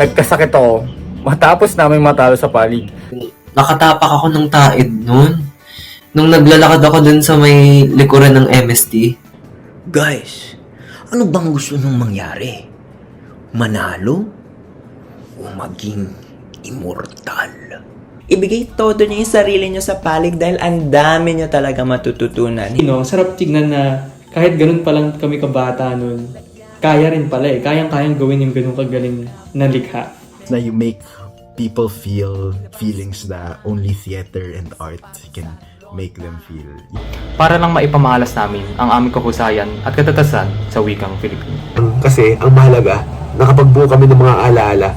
nagkasakit ako matapos namin matalo sa palig. Nakatapak ako ng taid nun. Nung naglalakad ako dun sa may likuran ng MST. Guys, ano bang gusto nung mangyari? Manalo? O maging immortal? Ibigay todo niyo yung sarili niyo sa palig dahil ang dami niyo talaga matututunan. you know, sarap tignan na kahit ganun pa lang kami kabata nun, kaya rin pala eh. Kayang-kayang gawin yung ganun kagaling na likha. na you make people feel feelings that only theater and art can make them feel. para lang maipamahalas namin ang aming kahusayan at katatasan sa wikang Filipino. Kasi ang mahalaga, nakapagbuo kami ng mga alaala,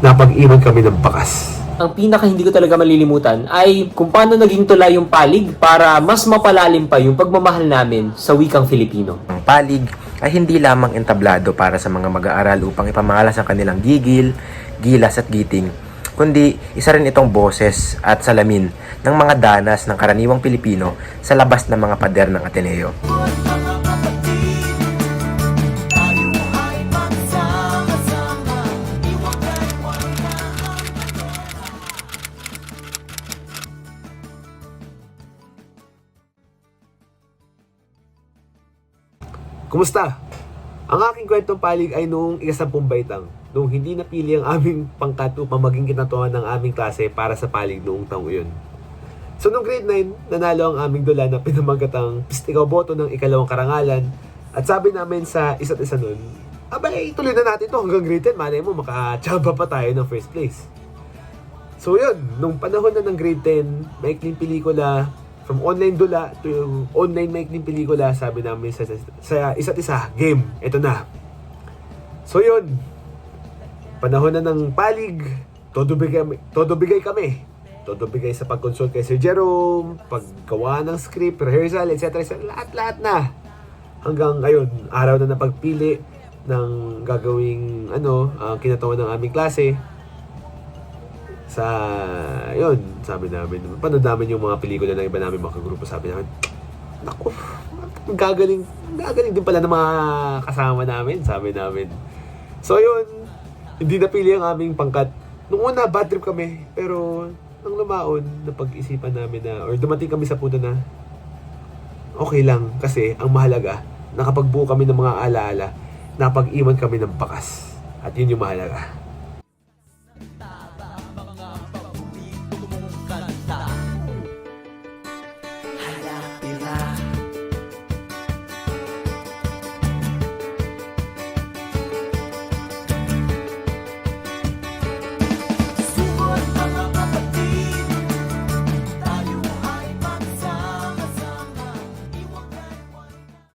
napag-iwan kami ng bakas. ang pinaka hindi ko talaga malilimutan ay kung paano naging tula yung palig para mas mapalalim pa yung pagmamahal namin sa wikang Filipino. Ang palig ay hindi lamang entablado para sa mga mag-aaral upang ipamahalas ang kanilang gigil, gilas at giting, kundi isa rin itong boses at salamin ng mga danas ng karaniwang Pilipino sa labas ng mga pader ng Ateneo. Kumusta? Ang aking kwentong palig ay noong ikasampung baitang, noong hindi napili ang aming pangkat upang maging kinatuan ng aming klase para sa palig noong taong iyon. So noong grade 9, nanalo ang aming dula na pinamagatang Pistikaw Boto ng ikalawang karangalan at sabi namin sa isa't isa nun, abay, tuloy na natin to hanggang grade 10, malay mo makachamba pa tayo ng first place. So yun, nung panahon na ng grade 10, maikling pelikula, from online dula to online maikling pelikula, sabi namin sa, sa isa't isa, game, ito na. So yun, panahon na ng palig, todo bigay, todo bigay kami. Todo bigay sa pag-consult kay Sir Jerome, paggawa ng script, rehearsal, etc. etc. Lahat-lahat na. Hanggang ngayon, araw na napagpili ng gagawing ano, ang kinatawan ng aming klase sa yun, sabi namin, namin yung mga pelikula ng iba namin mga kagrupo, sabi namin, naku, gagaling, gagaling din pala ng mga kasama namin, sabi namin. So yun, hindi napili ang aming pangkat. Nung una, bad trip kami, pero nung lumaon, napag-isipan namin na, or dumating kami sa punto na, okay lang, kasi ang mahalaga, nakapagbuo kami ng mga alaala, napag-iwan kami ng bakas. At yun yung mahalaga.